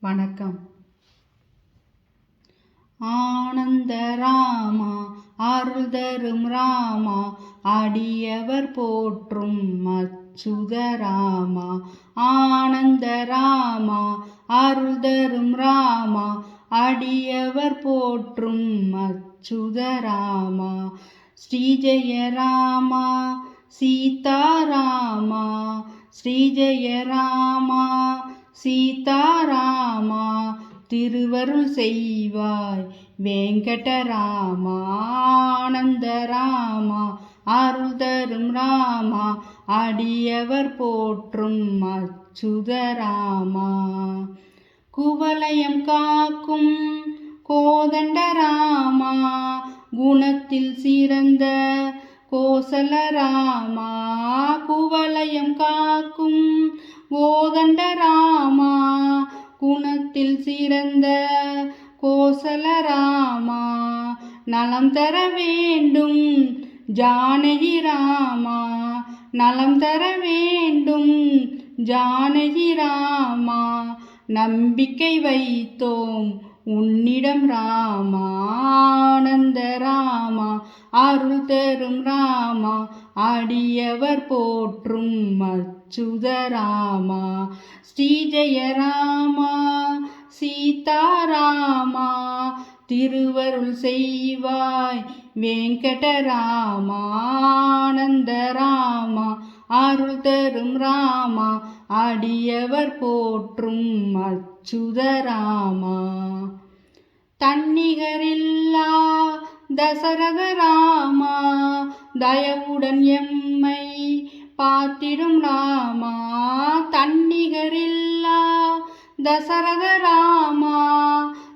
வணக்கம். ஆனந்த ராமா அருள் தரும் ராமா அடியவர் போற்றும் அச்சுத ராமா. ஆனந்த ராமா அருள் தரும் ராமா அடியவர் போற்றும் அச்சுத ராமா. ஸ்ரீஜய ராமா சீதாராமா ஸ்ரீஜய ராமா சீதாராமா திருவருள் செய்வாய். வேங்கடராமா ஆனந்த ராமா அருள் தரும் ராமா அடியவர் போற்றும் அச்சுதராமா. குவலயம் காக்கும் கோதண்ட ராமா குணத்தில் சிறந்த கோசல ராமா குவலயம் காக்கும் கோதண்ட ராமா குணத்தில் சிறந்த கோசல ராமா நலம் தர வேண்டும் ஜானகி ராமா நலம் தர வேண்டும் ஜானகி ராமா நம்பிக்கை வைத்தோம் உன்னிடம் ராமா ஆனந்த ராமா அருள் தரும் ராமா அடியவர் போற்றும் அச்சுத ராமா. ஸ்ரீஜய ராமா சீதாராமா திருவருள் செய்வாய் வெங்கடராமா ஆனந்த ராமா அருள் தரும் ராமா அடியவர் போற்றும் அச்சுத ராமா தன்னிகரில்லா தசரத ராமா தயவுடன் எம்மை பார்த்திடும் ராமா. தன்னிகரில்லா தசரத ராமா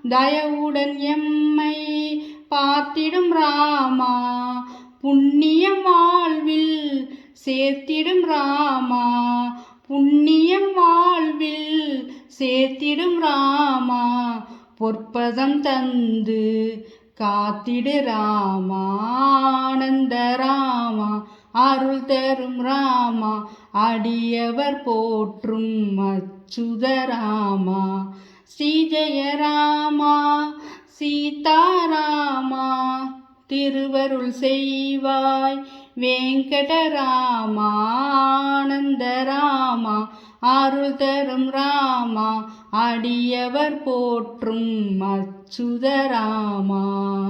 தயவுடன் எம்மை பார்த்திடும் ராமா. புண்ணியம் வாழ்வில் சேர்த்திடும் ராமா. புண்ணியம் வாழ்வில் சேர்த்திடும் ராமா. பொற்பதம் தந்து காத்திடு ராமா ஆனந்த ராமா. அருள் தரும் ராமா அடியவர் போற்றும் அச்சுத ராமா. சீதாராமா திருவருள் செய்வாய் வெங்கடராமா ஆனந்த ராமா. அருள் தரும் ராமா அடியவர் போற்றும் அச்சுத ராமா.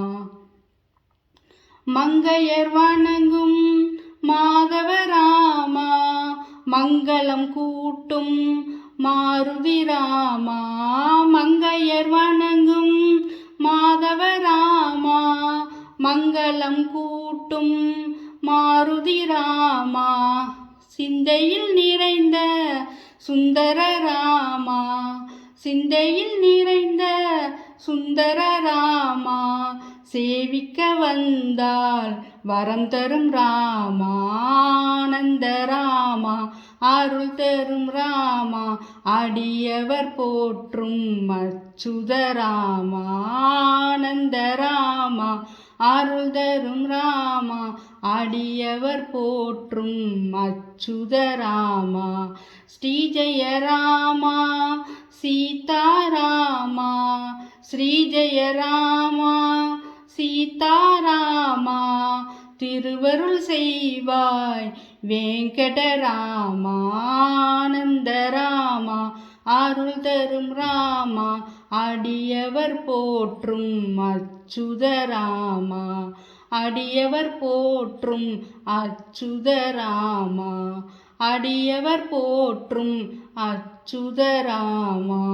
மங்கையர் வணங்கும் மாதவ ராமா மங்களம் கூட்டும் மாருதி ராமா மங்கையர் வணங்கும் மாதவ ராமா மங்களம் கூட்டும் மாருதி ராமா. சிந்தையில் நிறைந்த சுந்தர ராமா சிந்தையில் நிறைந்த சுந்தர ராமா சேவிக்க வந்தால் வரம் தரும் ராமா ஆனந்த ராமா அருள் தரும் ராமா அடியவர் போற்றும் அச்சுத ராமா ஆனந்த ராமா அருள் தரும் ராமா அடியவர் போற்றும் அச்சுத ராமா. ஸ்ரீஜய ராமா சீதாராமா ஸ்ரீஜய ராமா. சீதாராமா திருவருள் செய்வாய் வெங்கடராமா ஆனந்த ராமா அருள் தரும் ராமா அடியவர் போற்றும் அச்சுதராமா அடியவர் போற்றும் அச்சுதராமா அடியவர் போற்றும் அச்சுதராமா.